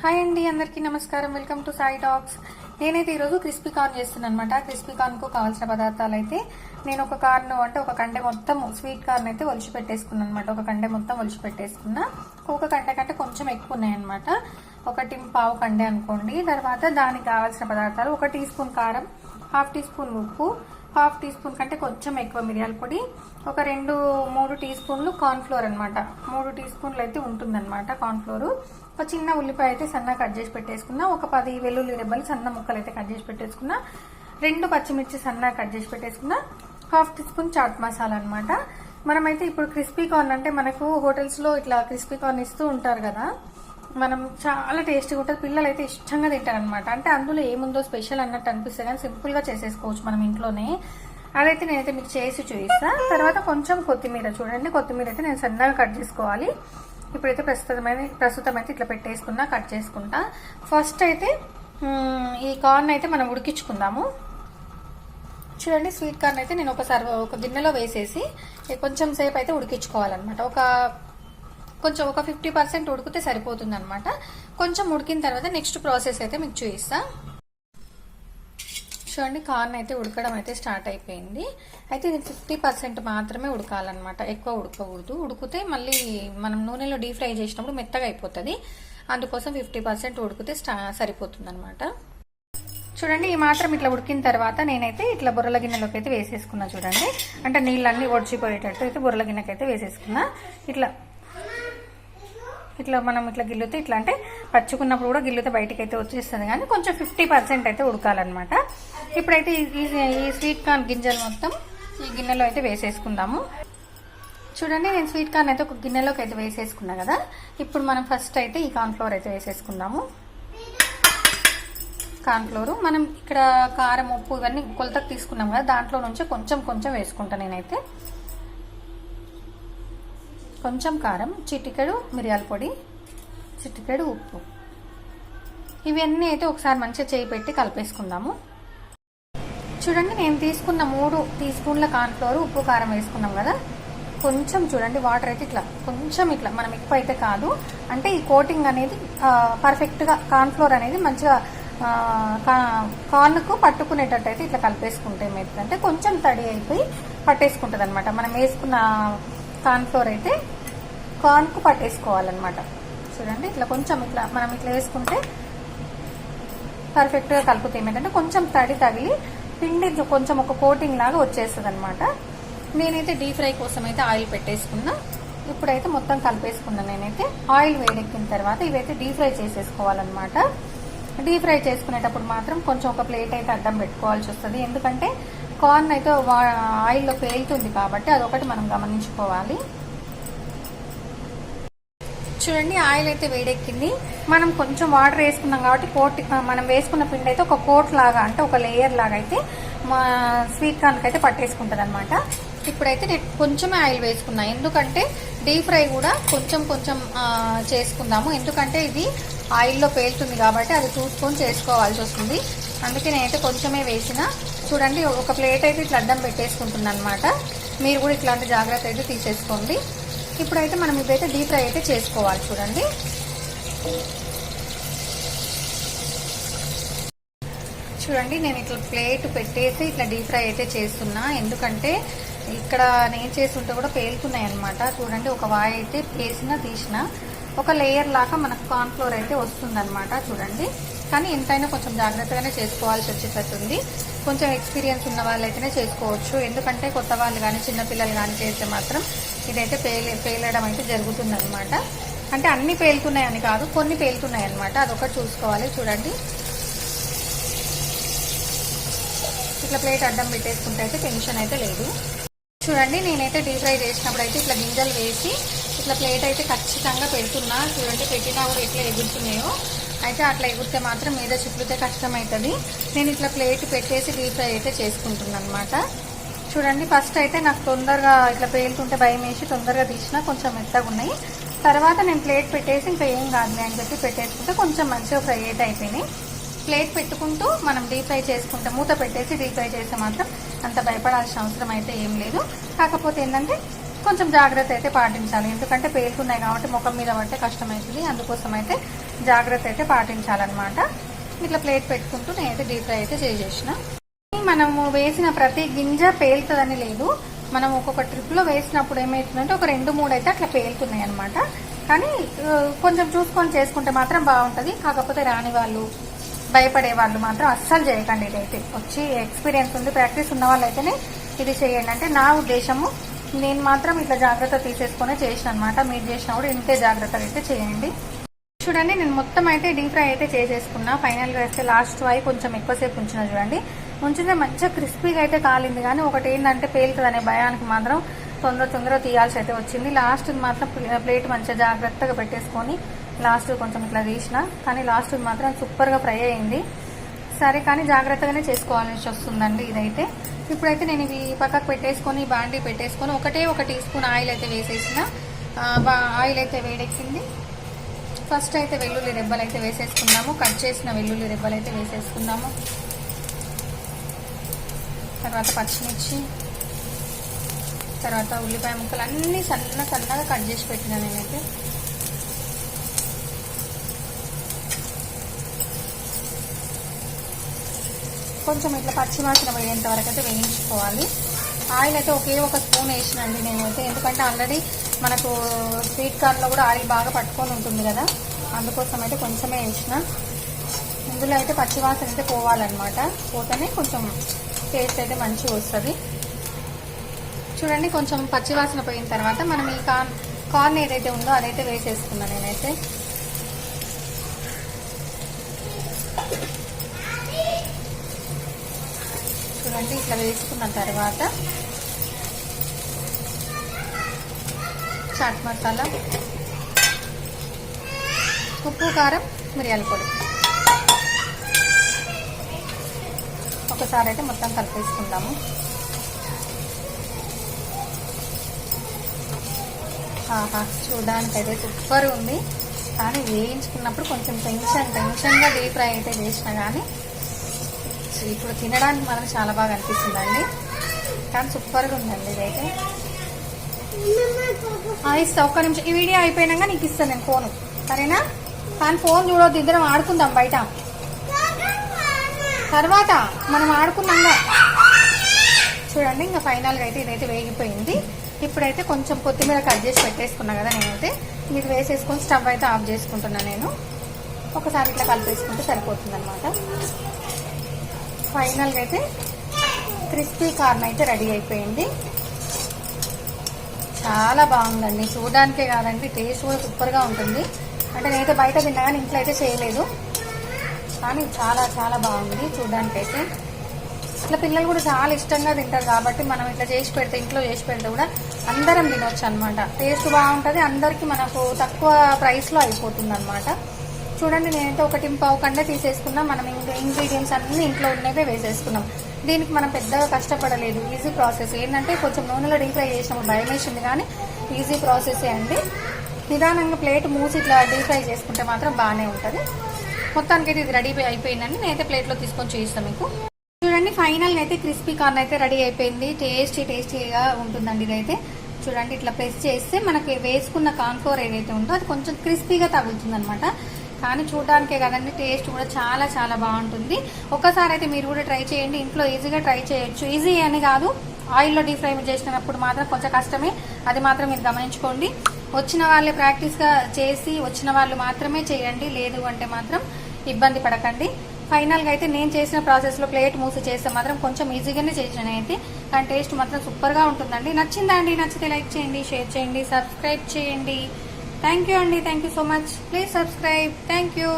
Hi అండి అందరికీ నమస్కారం. వెల్కమ్ టు సాయి టాక్స్ నేనైతే ఈరోజు క్రిస్పీ కార్న్ చేస్తున్నాను అనమాట క్రిస్పీ కార్న్కు కావాల్సిన పదార్థాలు అయితే నేను ఒక కార్న్ అంటే ఒక కండె మొత్తం స్వీట్ కార్న్ అయితే ఒలిచి పెట్టేసుకున్నాను అనమాట ఒక కండె మొత్తం ఒలిచి పెట్టేసుకున్నా. ఒక కండె కంటే కొంచెం ఎక్కువ ఉన్నాయన్నమాట. ఒకటి పావు కండె అనుకోండి. తర్వాత దానికి కావాల్సిన పదార్థాలు ఒక టీ స్పూన్ కారం హాఫ్ టీ స్పూన్ ఉప్పు హాఫ్ టీ స్పూన్ కంటే కొంచెం ఎక్కువ మిరియాల పొడి ఒక రెండు మూడు టీ స్పూన్లు కార్న్ ఫ్లోర్ అనమాట మూడు టీ స్పూన్లు అయితే ఉంటుందన్నమాట కార్న్ ఫ్లోర్ ఒక చిన్న ఉల్లిపాయ అయితే సన్నగా కట్ చేసి పెట్టేసుకున్నా ఒక పది వెల్లుల్లి రెబ్బలు సన్న ముక్కలు అయితే కట్ చేసి పెట్టేసుకున్నా రెండు పచ్చిమిర్చి సన్నగా కట్ చేసి పెట్టేసుకున్నా half teaspoon chaat masala అనమాట మనమైతే ఇప్పుడు క్రిస్పీ కార్న్ అంటే మనకు హోటల్స్లో ఇట్లా క్రిస్పీ కార్న్ ఇస్తూ ఉంటారు కదా మనం చాలా టేస్టీగా ఉంటుంది. పిల్లలు అయితే ఇష్టంగా తింటారనమాట అంటే అందులో ఏముందో స్పెషల్ అన్నట్టు అనిపిస్తుంది. కానీ సింపుల్గా చేసేసుకోవచ్చు మనం ఇంట్లోనే. అదైతే నేనైతే మీకు చేసి చూపిస్తా. తర్వాత కొంచెం కొత్తిమీర చూడండి. కొత్తిమీర అయితే నేను సన్నగా కట్ చేసుకోవాలి. ఇప్పుడైతే ప్రస్తుతమైన ప్రస్తుతం అయితే ఇట్లా పెట్టేసుకున్నా కట్ చేసుకుంటా. ఫస్ట్ అయితే ఈ కార్న్ అయితే మనం ఉడికించుకుందాము. చూడండి స్వీట్ కార్న్ అయితే నేను ఒక సర్వ ఒక గిన్నెలో వేసేసి కొంచెం సేపు అయితే ఉడికించుకోవాలన్నమాట. ఒక కొంచెం ఒక ఫిఫ్టీ పర్సెంట్ ఉడికితే సరిపోతుంది అనమాట కొంచెం ఉడికిన తర్వాత నెక్స్ట్ ప్రాసెస్ అయితే మీకు చూపిస్తా. చూడండి కార్న్ అయితే ఉడకడం అయితే స్టార్ట్ అయిపోయింది. అయితే ఇది ఫిఫ్టీ పర్సెంట్ మాత్రమే ఉడకాలన్నమాట. ఎక్కువ ఉడకకూడదు. ఉడికితే మళ్ళీ మనం నూనెలో డీప్ ఫ్రై చేసినప్పుడు మెత్తగా అయిపోతుంది. అందుకోసం ఫిఫ్టీ పర్సెంట్ ఉడికితే స్టా సరిపోతుంది అనమాట చూడండి ఈ మాత్రం ఇట్లా ఉడికిన తర్వాత నేనైతే ఇట్లా బుర్రల గిన్నెలోకి అయితే వేసేసుకున్నా చూడండి. అంటే నీళ్ళన్నీ ఒడిచిపోయేటట్టు అయితే బుర్రల గిన్నెకి అయితే వేసేసుకున్నా. ఇట్లా ఇట్లా మనం ఇట్లా గిల్లుతే ఇట్లా అంటే పచ్చుకున్నప్పుడు కూడా గిల్లుతే బయటికి అయితే వచ్చేస్తుంది. కానీ కొంచెం ఫిఫ్టీ పర్సెంట్ అయితే ఉడకాలన్నమాట. ఇప్పుడైతే ఈ ఈ- స్వీట్ కార్న్ గింజలు మొత్తం ఈ గిన్నెలో అయితే వేసేసుకుందాము. చూడండి నేను స్వీట్ కార్న్ అయితే ఒక గిన్నెలోకి అయితే వేసేసుకున్నా కదా. ఇప్పుడు మనం ఫస్ట్ అయితే ఈ కార్న్ఫ్లోర్ అయితే వేసేసుకుందాము. కార్న్ఫ్లోరు మనం ఇక్కడ కారం ఉప్పు ఇవన్నీ కొలతకు తీసుకున్నాం కదా దాంట్లో నుంచి కొంచెం కొంచెం వేసుకుంటా నేనైతే. కొంచెం కారం చిటికెడు మిరియాల పొడి చిటికెడు ఉప్పు. ఇవన్నీ అయితే ఒకసారి మంచిగా చేయి పెట్టి కలిపేసుకుందాము. చూడండి నేను తీసుకున్న మూడు టీ స్పూన్ల కార్న్ఫ్లోర్ ఉప్పు కారం వేసుకున్నాం కదా. కొంచెం చూడండి వాటర్ అయితే ఇట్లా కొంచెం ఇట్లా మనం ఎక్కువ అయితే కాదు. అంటే ఈ కోటింగ్ అనేది పర్ఫెక్ట్గా కార్న్ ఫ్లోర్ అనేది మంచిగా కా- కార్న్కు పట్టుకునేటట్టు అయితే ఇట్లా కలిపేసుకుంటే ఏమైతుందంటే కొంచెం తడి అయిపోయి పట్టేసుకుంటుంది అనమాట మనం వేసుకున్న కార్న్ఫ్లోర్ అయితే కార్న్కు పట్టేసుకోవాలన్నమాట. చూడండి ఇట్లా కొంచెం ఇట్లా మనం ఇట్లా వేసుకుంటే పర్ఫెక్ట్గా కలుపుతాయి. ఏంటంటే కొంచెం తడి తగిలి పిండి కొంచెం ఒక కోటింగ్ లాగా వచ్చేస్తుంది అనమాట నేనైతే డీప్ ఫ్రై కోసం అయితే ఆయిల్ పెట్టేసుకున్నా. ఇప్పుడైతే మొత్తం కలిపేసుకున్నా నేనైతే. ఆయిల్ వేడెక్కిన తర్వాత ఇవైతే డీప్ ఫ్రై చేసేసుకోవాలన్నమాట. డీప్ ఫ్రై చేసుకునేటప్పుడు మాత్రం కొంచెం ఒక ప్లేట్ అయితే అడ్డం పెట్టుకోవాల్సి వస్తుంది. ఎందుకంటే కార్న్ అయితే వా- ఆయిల్లో పేలుతుంది కాబట్టి అదొకటి మనం గమనించుకోవాలి. చూడండి ఆయిల్ అయితే వేడెక్కింది. మనం కొంచెం వాటర్ వేసుకున్నాం కాబట్టి కోట్ మనం వేసుకున్న పిండి అయితే ఒక కోట్ లాగా అంటే ఒక లేయర్ లాగా అయితే మా స్వీట్ కార్న్కి అయితే పట్టేసుకుంటుంది అనమాట ఇప్పుడైతే నేను కొంచెమే ఆయిల్ వేసుకున్నా. ఎందుకంటే డీప్ ఫ్రై కూడా కొంచెం కొంచెం చేసుకుందాము. ఎందుకంటే ఇది ఆయిల్లో పేలుతుంది కాబట్టి అది చూసుకొని చేసుకోవాల్సి వస్తుంది. అందుకే నేనైతే కొంచెమే వేసిన. చూడండి ఒక ప్లేట్ అయితే ఇట్లా అడ్డం పెట్టేసుకుంటున్నాను అనమాట మీరు కూడా ఇట్లాంటి జాగ్రత్త అయితే తీసేసుకోండి. ఇప్పుడైతే మనం ఇదైతే డీప్ ఫ్రై అయితే చేసుకోవాలి చూడండి. చూడండి నేను ఇట్లా ప్లేట్ పెట్టేసి ఇట్లా డీప్ ఫ్రై అయితే చేస్తున్నా. ఎందుకంటే ఇక్కడ నేను చేస్తుంటే కూడా పేలుతున్నాయి అనమాట చూడండి ఒక వాయి అయితే పేసిన తీసిన ఒక లేయర్ లాగా మనకు కార్న్ఫ్లోర్ అయితే వస్తుందన్నమాట చూడండి. కానీ ఎంతైనా కొంచెం జాగ్రత్తగానే చేసుకోవాల్సి వచ్చేటట్టుంది కొంచెం ఎక్స్పీరియన్స్ ఉన్న వాళ్ళైతేనే చేసుకోవచ్చు. ఎందుకంటే కొత్త వాళ్ళు కానీ చిన్నపిల్లలు కానీ చేస్తే మాత్రం ఇదైతే పేలి పేలడం అయితే జరుగుతుందనమాట అంటే అన్ని పేలుతున్నాయని కాదు కొన్ని పేలుతున్నాయి అనమాట అదొకటి చూసుకోవాలి చూడండి. ఇట్లా ప్లేట్ అడ్డం పెట్టేసుకుంటే అయితే టెన్షన్ అయితే లేదు. చూడండి నేనైతే డీప్ ఫ్రై చేసినప్పుడు అయితే ఇట్లా గింజలు వేసి ఇట్లా ప్లేట్ అయితే ఖచ్చితంగా పెడుతున్నా. చూడండి పెట్టినా కూడా ఎట్లా ఎగురుతున్నాయో. అయితే అట్లా ఎగురితే మాత్రం మీద చిప్లితే కష్టం అవుతుంది నేను ఇట్లా ప్లేట్ పెట్టేసి డీప్ ఫ్రై అయితే చేసుకుంటున్నాను అనమాట చూడండి ఫస్ట్ అయితే నాకు తొందరగా ఇట్లా పేలుతుంటే భయం వేసి తొందరగా తీసినా కొంచెం మెత్తగా ఉన్నాయి తర్వాత నేను ప్లేట్ పెట్టేసి ఇంకా ఏం కాదులే అని చెప్పి పెట్టేసుకుంటే కొంచెం మంచిగా ఫ్రై అయితే అయిపోయినాయి. ప్లేట్ పెట్టుకుంటూ మనం డీప్ ఫ్రై చేసుకుంటే మూత పెట్టేసి డీప్ ఫ్రై చేస్తే మాత్రం అంత భయపడాల్సిన అవసరం అయితే ఏం లేదు. కాకపోతే ఏంటంటే కొంచెం జాగ్రత్త అయితే పాటించాలి. ఎందుకంటే పేలుకున్నాయి కాబట్టి ముఖం మీద పడితే కష్టమవుతుంది. అందుకోసం అయితే జాగ్రత్త అయితే పాటించాలన్నమాట. ఇట్లా ప్లేట్ పెట్టుకుంటూ నేనైతే డీప్ ఫ్రై అయితే చేసేసిన. మనము వేసిన ప్రతి గింజ పేలుతుందని లేదు. మనం ఒక్కొక్క ట్రిప్లో వేసినప్పుడు ఏమవుతుందంటే ఒక రెండు మూడు అయితే అట్లా పేలుతున్నాయి అనమాట కానీ కొంచెం చూసుకొని చేసుకుంటే మాత్రం బాగుంటుంది. కాకపోతే రాని వాళ్ళు భయపడే వాళ్ళు మాత్రం అస్సలు చేయకండి ఇదైతే. వచ్చి ఎక్స్పీరియన్స్ ఉంది ప్రాక్టీస్ ఉన్న వాళ్ళైతేనే ఇది చేయండి. అంటే నా ఉద్దేశము నేను మాత్రం ఇట్లా జాగ్రత్త తీసేసుకొని చేసిన అనమాట మీరు చేసినా కూడా ఇంతే జాగ్రత్తగా అయితే చేయండి. చూడండి నేను మొత్తం అయితే డీప్ ఫ్రై అయితే చేసేసుకున్నా. ఫైనల్గా అయితే లాస్ట్ వై కొంచెం ఎక్కువసేపు ఉంచిన చూడండి. ఉంచితే మంచిగా క్రిస్పీగా అయితే కాలింది కానీ ఒకటి ఏంటంటే పేలుతుంది అనే భయానికి మాత్రం తొందర తొందర తీయాల్సి అయితే వచ్చింది. లాస్ట్ మాత్రం ప్లేట్ మంచిగా జాగ్రత్తగా పెట్టేసుకొని లాస్ట్ కొంచెం ఇట్లా తీసిన కానీ లాస్ట్ మాత్రం సూపర్గా ఫ్రై అయింది. సరే కానీ జాగ్రత్తగానే చేసుకోవాల్సి వస్తుందండి ఇదైతే. ఇప్పుడైతే నేను ఇవి పక్కకు పెట్టేసుకొని బాండీ పెట్టేసుకొని ఒకటే ఒక టీ స్పూన్ ఆయిల్ అయితే వేసేసిన. బా- ఆయిల్ అయితే వేడెక్కింది. ఫస్ట్ అయితే వెల్లుల్లి రెబ్బలు అయితే వేసేసుకున్నాము. కట్ చేసిన వెల్లుల్లి రెబ్బలు అయితే వేసేసుకున్నాము. తర్వాత పచ్చిమిర్చి తర్వాత ఉల్లిపాయ ముక్కలు అన్నీ సన్న సన్నగా కట్ చేసి పెట్టిన నేనైతే. కొంచెం ఇట్లా పచ్చి వాసన వరకు అయితే వేయించుకోవాలి. ఆయిల్ అయితే ఒకే ఒక స్పూన్ వేసినండి నేనైతే. ఎందుకంటే ఆల్రెడీ మనకు స్వీట్ కార్న్లో కూడా ఆయిల్ బాగా పట్టుకొని ఉంటుంది కదా. అందుకోసం అయితే కొంచెమే వేసిన. ఇందులో అయితే పచ్చివాసన అయితే పోవాలన్నమాట. పోతేనే కొంచెం టేస్ట్ అయితే మంచిగా వస్తుంది. చూడండి కొంచెం పచ్చివాసన పోయిన తర్వాత మనం ఈ కార్న్ కార్న్ ఏదైతే ఉందో అదైతే వేసేసుకున్నాను నేనైతే. చూడండి ఇట్లా వేసుకున్న తర్వాత చాట్ మసాలా ఉప్పు కారం మిరియాల పొడి. ఒక్కసారి అయితే మొత్తం కలిపేసుకుందాము. ఆహా చూడడానికి అయితే సూపర్ ఉంది. కానీ వేయించుకున్నప్పుడు కొంచెం టెన్షన్ టెన్షన్గా డీప్ ఫ్రై అయితే చేసినా కానీ ఇప్పుడు తినడానికి మనం చాలా బాగా అనిపిస్తుందండి. కానీ సూపర్గా ఉందండి ఇదైతే. ఇస్తా ఒక్క నిమిషం. ఈ వీడియో అయిపోయినాక నీకు ఇస్తాను నేను ఫోన్. సరేనా? కానీ ఫోన్ చూడొద్దు ఇద్దరం ఆడుకుందాం బయట. తర్వాత మనం ఆడుకున్నాక చూడండి ఇంకా ఫైనల్గా అయితే ఇదైతే వేగిపోయింది. ఇప్పుడైతే కొంచెం కొత్తిమీర కట్ చేసి పెట్టేసుకున్నా కదా నేనైతే. మీకు వేసేసుకొని స్టవ్ అయితే ఆఫ్ చేసుకుంటున్నా నేను. ఒకసారి ఇట్లా కలిపేసుకుంటే సరిపోతుంది అనమాట ఫైనల్గా అయితే క్రిస్పీ కార్న్ అయితే రెడీ అయిపోయింది. చాలా బాగుందండి. చూడడానికే కాదండి టేస్ట్ కూడా సూపర్గా ఉంటుంది. అంటే నేనైతే బయట తిన్నా కానీ ఇంట్లో అయితే చేయలేదు. కానీ చాలా చాలా బాగుంది చూడడానికైతే. ఇట్లా పిల్లలు కూడా చాలా ఇష్టంగా తింటారు కాబట్టి మనం ఇట్లా చేసి పెడితే ఇంట్లో చేసి పెడితే కూడా అందరం తినొచ్చు అనమాట టేస్ట్ బాగుంటుంది అందరికి మనకు తక్కువ ప్రైస్లో అయిపోతుంది అనమాట చూడండి నేనైతే ఒకటి టింపావు కండే తీసేసుకున్నా. మనం ఇంగ్రీడియంట్స్ అన్నీ ఇంట్లో ఉన్నవే వేసేసుకున్నాం. దీనికి మనం పెద్దగా కష్టపడలేదు. ఈజీ ప్రాసెస్ ఏంటంటే కొంచెం నూనెలో డీప్ ఫ్రై చేసినప్పుడు భయం వేసింది కానీ ఈజీ ప్రాసెసే అండి. నిదానంగా ప్లేట్ మూసి ఇట్లా డీప్ ఫ్రై చేసుకుంటే మాత్రం బాగానే ఉంటుంది. మొత్తానికి అయితే ఇది రెడీ అయిపోయిందండి. నేనైతే ప్లేట్లో తీసుకొని చూపిస్తాను మీకు. చూడండి ఫైనల్ అయితే క్రిస్పీ కార్న్ అయితే రెడీ అయిపోయింది. టేస్టీ టేస్టీగా ఉంటుందండి ఇదైతే. చూడండి ఇట్లా ప్రెస్ చేస్తే మనకి వేసుకున్న కాన్ఫ్లోర్ ఏదైతే ఉందో అది కొంచెం క్రిస్పీగా తగులుతుంది అనమాట కానీ చూడడానికే కదండి టేస్ట్ కూడా చాలా చాలా బాగుంటుంది. ఒక్కసారి అయితే మీరు కూడా ట్రై చేయండి. ఇంట్లో ఈజీగా ట్రై చేయొచ్చు. ఈజీ అని కాదు ఆయిల్లో డీప్ ఫ్రై చేసినప్పుడు మాత్రం కొంచెం కష్టమే. అది మాత్రం మీరు గమనించుకోండి. వచ్చిన వాళ్ళే ప్రాక్టీస్గా చేసి వచ్చిన వాళ్ళు మాత్రమే చేయండి లేదు అంటే మాత్రం ఇబ్బంది పడకండి. ఫైనల్గా అయితే నేను చేసిన ప్రాసెస్లో ప్లేట్ మూసి చేస్తే మాత్రం కొంచెం ఈజీగానే చేసాను అయితే. కానీ టేస్ట్ మాత్రం సూపర్గా ఉంటుందండి. నచ్చిందా అండి? నచ్చితే లైక్ చేయండి షేర్ చేయండి సబ్స్క్రైబ్ చేయండి. థ్యాంక్ యూ అండి. Thank you so much please subscribe thank you